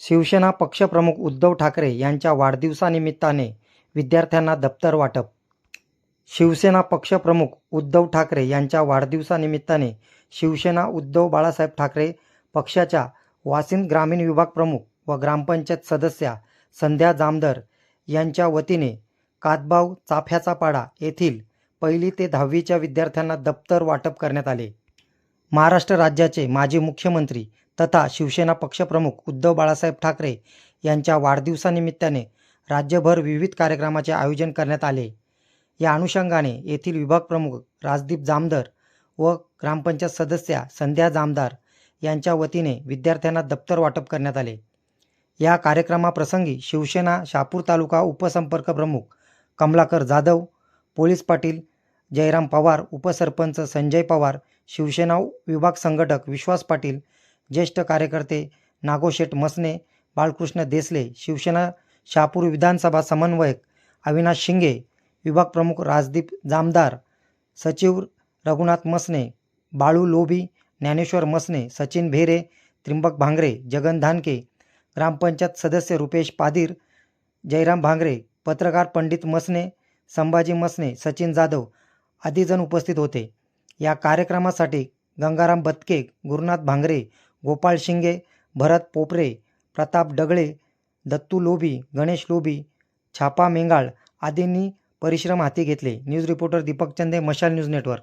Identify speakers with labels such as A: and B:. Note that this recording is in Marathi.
A: शिवसेना पक्षप्रमुख उद्धव ठाकरे यांच्या वाढदिवसानिमित्ताने विद्यार्थ्यांना दप्तर वाटप. शिवसेना पक्षप्रमुख उद्धव ठाकरे यांच्या वाढदिवसानिमित्ताने शिवसेना उद्धव बाळासाहेब ठाकरे पक्षाच्या वासिंद ग्रामीण विभाग प्रमुख व ग्रामपंचायत सदस्या संध्या जामदर यांच्या वतीने कातबाव चाफ्याचा पाडा येथील पहिली ते दहावीच्या विद्यार्थ्यांना दप्तर वाटप करण्यात आले. महाराष्ट्र राज्याचे माजी मुख्यमंत्री तथा शिवसेना पक्षप्रमुख उद्धव बाळासाहेब ठाकरे यांच्या वाढदिवसानिमित्ताने राज्यभर विविध कार्यक्रमाचे आयोजन करण्यात आले. या अनुषंगाने येथील विभाग प्रमुख राजदीप जामदार व ग्रामपंचायत सदस्या संध्या जामदार यांच्या वतीने विद्यार्थ्यांना दप्तर वाटप करण्यात आले. या कार्यक्रमाप्रसंगी शिवसेना शापूर तालुका उपसंपर्क प्रमुख कमलाकर जाधव पोलीस पाटील जयराम पवार उपसरपंच संजय पवार शिवसेना विभाग संघटक विश्वास पाटील ज्येष्ठ कार्यकर्ते नागोशेठ मसने बाळकृष्ण देसले शिवसेना शहापूर विधानसभा समन्वयक अविनाश शिंगे विभाग प्रमुख राजदीप जामदार सचिव रघुनाथ मसने बाळू लोभी ज्ञानेश्वर मसने सचिन भेरे त्रिंबक भांगरे जगन धानके ग्रामपंचायत सदस्य रुपेश पाधीर जयराम भांगरे पत्रकार पंडित मसने संभाजी मसने सचिन जाधव आदी जण उपस्थित होते. या कार्यक्रमासाठी गंगाराम बत्के गुरुनाथ भांगरे गोपाळ शिंगे भरत पोपरे प्रताप डगळे दत्तू लोभी गणेश लोभी छापा मेंगाळ आदींनी परिश्रम हाती घेतले. न्यूज रिपोर्टर दीपक चंदे मशाल न्यूज नेटवर्क.